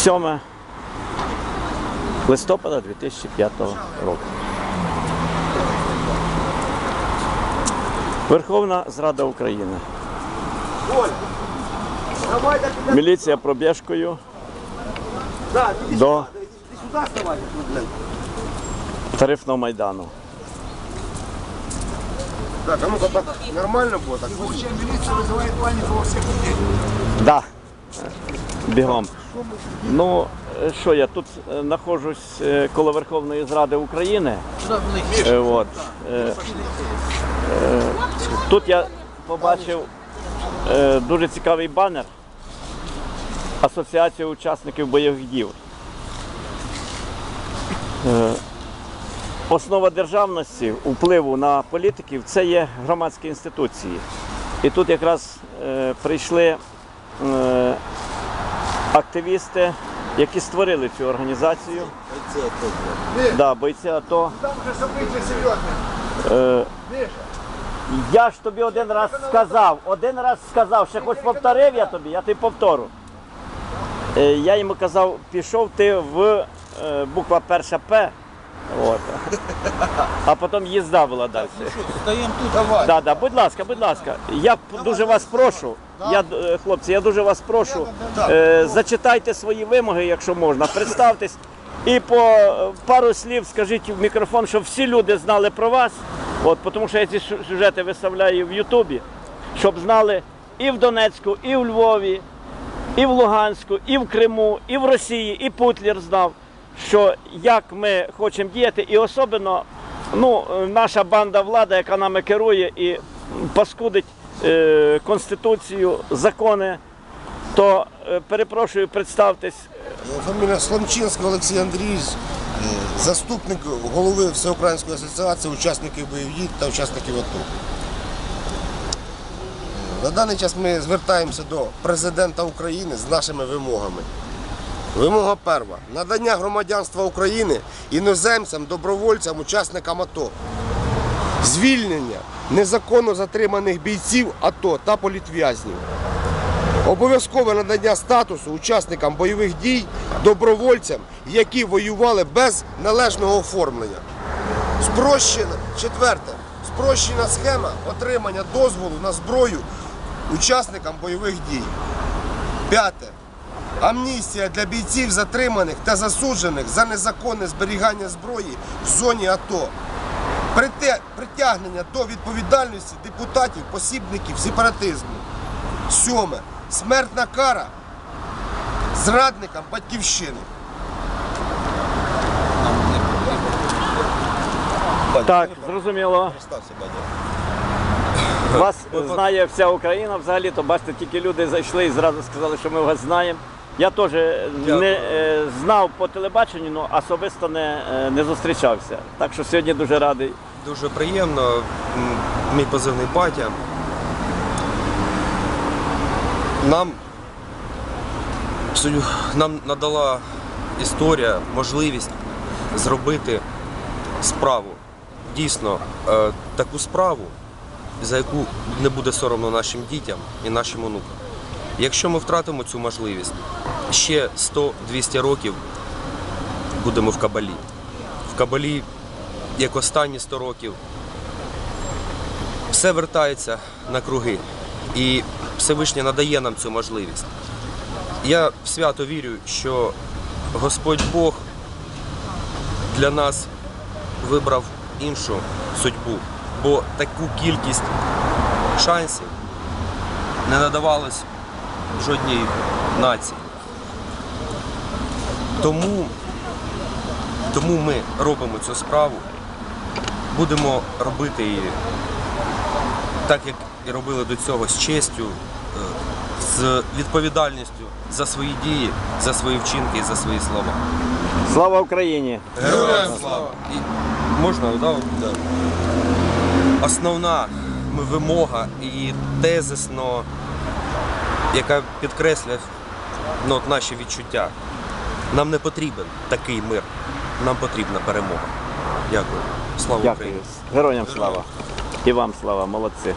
7 листопада 2005 року. Верховна Зрада України. Міліція пробіжкою до тарифного майдану. Так, а ну-ка так нормально было так? Милиция вызывает панику во всех людей. Да. Бігом. Ну, е, що я тут е, знаходжусь е, коло Верховної Зради України. Е, От. Е, е, Тут я побачив е, дуже цікавий банер Асоціація учасників бойових дій. Е, Основа державності, впливу на політиків це є громадські інституції. І тут якраз е, прийшли е, активісти, які створили цю організацію. Да, бойці АТО. Там события. Е, я ж тобі один раз сказав, один раз сказав, ще хоч повторив я тобі, я тобі повторю. Е, я йому казав, пішов ти в е, буква перша П. От. А потім їзда була далі. Стоим тут, давай. Да, да, будь ласка, будь ласка. Я дуже вас прошу. Я, е, хлопці, я дуже вас прошу. Е, зачитайте свої вимоги, якщо можна. Представтесь. І по е, пару слів скажіть в мікрофон, щоб всі люди знали про вас. От, тому що я ці сюжети виставляю в Ютубі, щоб знали і в Донецьку, і в Львові, і в Луганську, і в Криму, і в Росії, і Путлер знав, що як ми хочемо діяти, і особливо ну, наша банда влада, яка нами керує і паскудить е, Конституцію, закони, то е, перепрошую, представтесь. Фамілія Сломчинський Олексій Андрійович, е, заступник голови Всеукраїнської асоціації учасників бойових дій та учасників АТО. Е, На даний час ми звертаємося до президента України з нашими вимогами. Вимога перша. Надання громадянства України іноземцям, добровольцям, учасникам АТО. Звільнення незаконно затриманих бійців АТО та політв'язнів. Обов'язкове надання статусу учасникам бойових дій добровольцям, які воювали без належного оформлення. Спрощена, четверте, спрощена схема отримання дозволу на зброю учасникам бойових дій. П'яте. Амністія для бійців затриманих та засуджених за незаконне зберігання зброї в зоні АТО. Притягнення до відповідальності депутатів, посібників сепаратизму. Сьоме. Смертна кара зрадникам батьківщини. Так, зрозуміло. Вас знає вся Україна взагалі, то бачите, тільки люди зайшли і зразу сказали, що ми вас знаємо. Я теж не е, знав по телебаченню, але особисто не, е, не зустрічався. Так що сьогодні дуже радий. Дуже приємно. М, Мій позивний батя. Нам, нам надала історія можливість зробити справу. Дійсно, е, таку справу, за яку не буде соромно нашим дітям і нашим онукам. Якщо ми втратимо цю можливість, ще 100-200 років будемо в кабалі. В кабалі, як останні 100 років, все вертається на круги. І Всевишнє надає нам цю можливість. Я свято вірю, що Господь Бог для нас вибрав іншу судьбу, бо таку кількість шансів не надавалось жодній нації. Тому, тому ми робимо цю справу, будемо робити її так, як і робили до цього, з честю, е, з відповідальністю за свої дії, за свої вчинки і за свої слова. Слава Україні! Героям слава! І можна, да? Основна вимога і тезисно, яка підкреслює ну, от наші відчуття. Нам не потрібен такий мир. Нам потрібна перемога. Дякую. Слава Дякую. Україні! Героям слава. І вам слава, молодці.